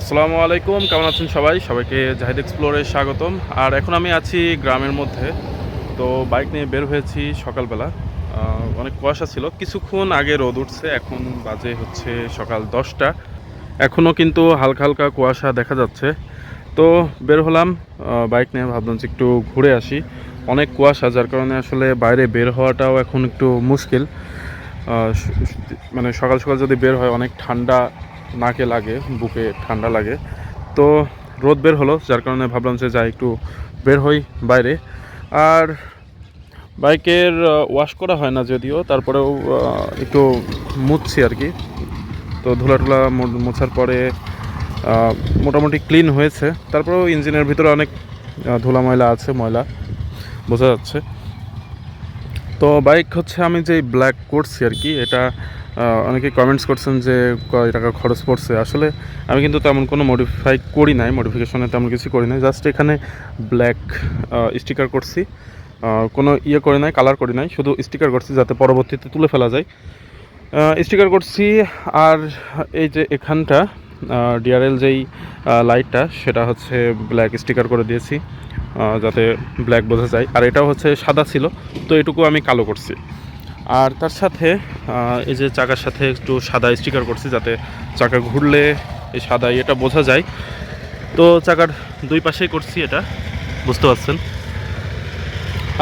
আসসালামু আলাইকুম, কেমন আছেন সবাই? সবাইকে জাহিদ এক্সপ্লোরে স্বাগতম। আর এখন আমি আছি গ্রামের মধ্যে, তো বাইক নিয়ে বের হয়েছি সকালবেলা। অনেক কুয়াশা ছিল। কিছুক্ষণ আগে রোদ উঠছে, এখন বাজে হচ্ছে সকাল দশটা। এখনও কিন্তু হালকা হালকা কুয়াশা দেখা যাচ্ছে। তো বের হলাম বাইক নিয়ে ভাবলাম যে একটু ঘুরে আসি। অনেক কুয়াশা, যার কারণে আসলে বাইরে বের হওয়াটাও এখন একটু মুশকিল। মানে সকাল সকাল যদি বের হয়, অনেক ঠান্ডা নাকে লাগে, বুকে ঠান্ডা লাগে। তো রোদ বের হলো, যার কারণে ভাবলাম যে যাই একটু বের হই বাইরে। আর বাইকের ওয়াশ করা হয় না যদিও, তারপরেও একটু মুছছি আর কি। তো ধুলা টুলা মো- মোছার পরে মোটামুটি ক্লিন হয়েছে। তারপরেও ইঞ্জিনের ভিতরে অনেক ধুলা ময়লা আছে, ময়লা বোঝা যাচ্ছে। তো বাইক হচ্ছে আমি যে ব্ল্যাক করছি আর কি, এটা অনেকে কমেন্টস করছেন যে, কয় টাকা খরচ পড়ছে। আসলে আমি কিন্তু তেমন কোনো মডিফাই করি নাই মডিফিকেশনে তেমন কিছু করি নাই। জাস্ট এখানে ব্ল্যাক স্টিকার করছি। কোনো ইয়ে করে নাই কালার করি নাই। শুধু স্টিকার করছি যাতে পরবর্তীতে তুলে ফেলা যায়। স্টিকার করছি। আর এই যে এখানটা ডিআরএল যেই লাইটটা সেটা হচ্ছে ব্ল্যাক স্টিকার করে দিয়েছি যাতে ব্ল্যাক বোঝা যায়। আর এটাও হচ্ছে সাদা ছিল, তো এটুকু আমি কালো করছি। আর তার সাথে এই যে চাকার সাথে একটু সাদা স্টিকার করছি যাতে চাকা ঘুরলে এই সাদা এটা বোঝা যায়। তো চাকার দুই পাশেই করছি এটা, বুঝতে পারছেন?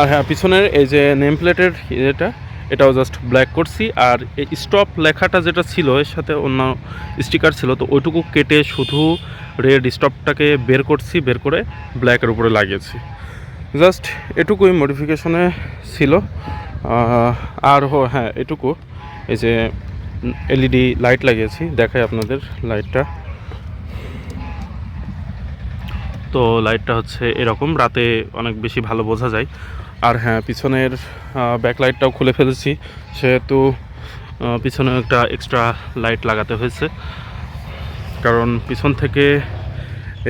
আর হ্যাঁ পিছনের এই যে নেম প্লেটের এটা এটাও জাস্ট ব্ল্যাক করছি। আর এই স্টপ লেখাটা যেটা ছিল, এর সাথে অন্য স্টিকার ছিল, তো ওইটুকু কেটে শুধু রেড স্টপটাকে বের করছি, বের করে ব্ল্যাকের উপরে লাগিয়েছি। জাস্ট এটুকুই মডিফিকেশনে ছিল। আর হো হ্যাঁ এটুকু। এই যে এলইডি লাইট লাগিয়েছি, দেখাই আপনাদের লাইটটা তো লাইটটা হচ্ছে এরকম, রাতে অনেক বেশি ভালো বোঝা যায়। আর হ্যাঁ পিছনের ব্যাক লাইটটাও খুলে ফেলেছি, সেহেতু পিছনে একটা এক্সট্রা লাইট লাগাতে হয়েছে। কারণ পিছন থেকে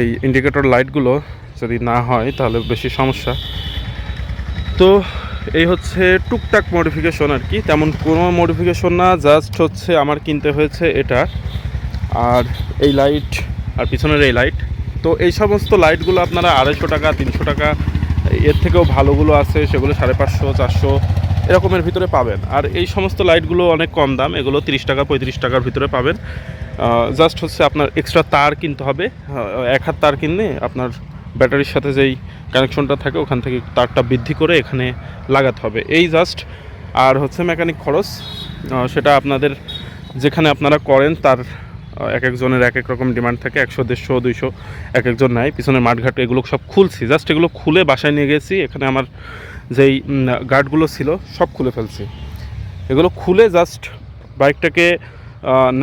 এই ইন্ডিকেটর লাইটগুলো যদি না হয়, তাহলে বেশি সমস্যা। তো এই হচ্ছে টুকটাক মডিফিকেশন আর কি। তেমন কোনো মডিফিকেশন না জাস্ট হচ্ছে আমার কিনতে হয়েছে এটা আর এই লাইট আর পিছনের এই লাইট তো এই সমস্ত লাইটগুলো আপনারা আড়াইশো টাকা, তিনশো টাকা, এর থেকেও ভালোগুলো আছে, সেগুলো সাড়ে পাঁচশো, চারশো এরকমের ভিতরে পাবেন। আর এই সমস্ত লাইটগুলো অনেক কম দাম, এগুলো তিরিশ টাকা, পঁয়ত্রিশ টাকার ভিতরে পাবেন। জাস্ট হচ্ছে আপনার এক্সট্রা তার কিনতে হবে। এক হাত তার কিনলে আপনার ব্যাটারির সাথে যেই কানেকশনটা থাকে, ওখান থেকে তারটা বৃদ্ধি করে এখানে লাগাতে হবে। এই জাস্ট আর হচ্ছে মেকানিক খরচ সেটা আপনাদের যেখানে আপনারা করেন, তার এক একজনের এক এক রকম ডিমান্ড থাকে, একশো, দেড়শো, দুইশো, এক একজন নেয় পিছনে মাঠঘাট, এগুলো সব খুলছি। জাস্ট এগুলো খুলে বাসায় নিয়ে গেছি, এখানে আমার যেই গার্ডগুলো ছিল, সব খুলে ফেলছি। এগুলো খুলে জাস্ট বাইকটাকে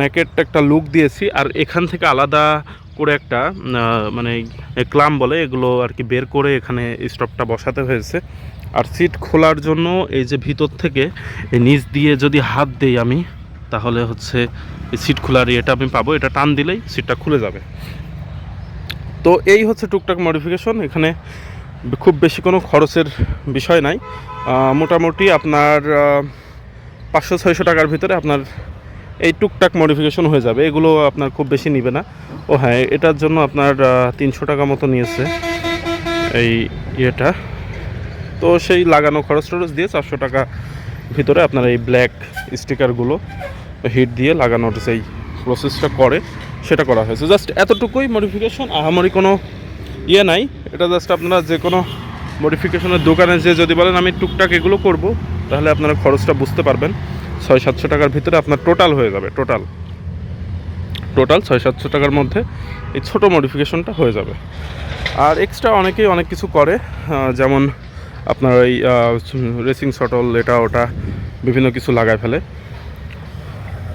নেকেট একটা লুক দিয়েছি, আর এখান থেকে আলাদা করে একটা মানে ক্লাম বলে, এগুলো আর কি বের করে এখানে স্টপটা বসাতে হয়েছে। আর সিট খোলার জন্য এই যে ভিতর থেকে নিচ দিয়ে যদি হাত দেই আমি, তাহলে হচ্ছে সিট খোলার এটা আমি পাবো। এটা টান দিলেই সিটটা খুলে যাবে। তো এই হচ্ছে টুকটাক মডিফিকেশন এখানে খুব বেশি কোনো খরচের বিষয় নাই। মোটামুটি আপনার পাঁচশো, ছয়শো টাকার ভিতরে আপনার এই টুকটাক মডিফিকেশন হয়ে যাবে। এগুলো আপনার খুব বেশি নিবে না। ও হ্যাঁ এটার জন্য আপনার তিনশো টাকা মতো নিয়েছে এই ইয়েটা। তো সেই লাগানো খরচ টরচ দিয়ে চারশো টাকা ভিতরে আপনার এই ব্ল্যাক স্টিকারগুলো হিট দিয়ে লাগানোর সেই প্রসেসটা করে, সেটা করা হয়েছে। জাস্ট এতটুকুই মডিফিকেশন আহামরি কোনো ইয়ে নাই। এটা জাস্ট আপনারা যে কোনো মডিফিকেশনের দোকানে যে যদি বলেন আমি টুকটাক এগুলো করব, তাহলে আপনারা খরচটা বুঝতে পারবেন। ছয় সাতশো টাকার ভিতরে আপনার টোটাল হয়ে যাবে টোটাল টোটাল ছয় সাতশো টাকার মধ্যে এই ছোটো মডিফিকেশনটা হয়ে যাবে। আর এক্সট্রা অনেকেই অনেক কিছু করে যেমন আপনার ওই রেসিং শটল এটা, ওটা, বিভিন্ন কিছু লাগায় ফেলে।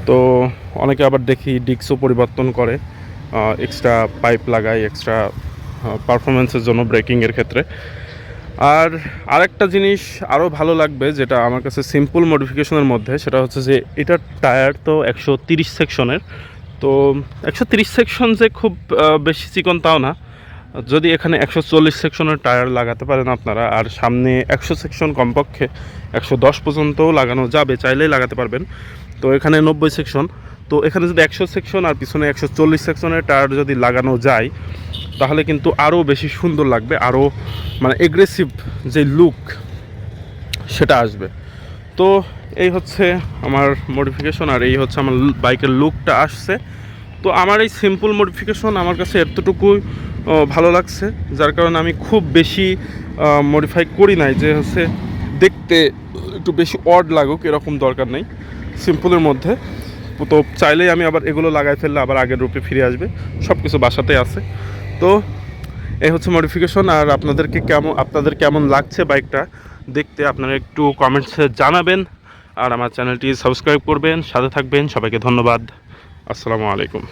তো অনেকে আবার দেখি ডিক্সও পরিবর্তন করে এক্সট্রা পাইপ লাগায় এক্সট্রা পারফরমেন্সের জন্য ব্রেকিংয়ের ক্ষেত্রে। আর আরেকটা জিনিস আরও ভালো লাগবে যেটা আমার কাছে সিম্পল মডিফিকেশনের মধ্যে, সেটা হচ্ছে যে এটার টায়ার তো একশো তিরিশ সেকশনের তো একশো তিরিশ সেকশন যে খুব বেশি চিকন তাও না। যদি এখানে একশো চল্লিশ সেকশনের টায়ার লাগাতে পারেন আপনারা, আর সামনে একশো সেকশন কমপক্ষে একশো দশ পর্যন্তও লাগানো যাবে, চাইলেই লাগাতে পারবেন। তো এখানে নব্বই সেকশন তো এখানে যদি একশো সেকশন আর পিছনে একশো চল্লিশ সেকশনের টায়ার যদি লাগানো যায়, তাহলে কিন্তু আরও বেশি সুন্দর লাগবে, আরও মানে এগ্রেসিভ যে লুক সেটা আসবে। তো এই হচ্ছে আমার মডিফিকেশন আর এই হচ্ছে আমার বাইকের লুকটা আসছে। তো আমার এই সিম্পল মডিফিকেশন আমার কাছে এতটুকুই ভালো লাগছে, যার কারণে আমি খুব বেশি মডিফাই করি নাই যে হচ্ছে দেখতে একটু বেশি অড লাগুক, এরকম দরকার নেই সিম্পলের মধ্যে। তো চাইলেই আমি আবার এগুলো লাগাই ফেললে আবার আগের রূপে ফিরে আসবে। সব কিছু বাসাতে আছে। তো এই হচ্ছে মডিফিকেশন আর আপনাদেরকে কেমন, আপনাদের কেমন লাগছে বাইকটা দেখতে আপনারা একটু কমেন্টসে জানাবেন আর আমার চ্যানেলটি সাবস্ক্রাইব করবেন, সাথে থাকবেন। সবাইকে ধন্যবাদ। আসসালামু আলাইকুম।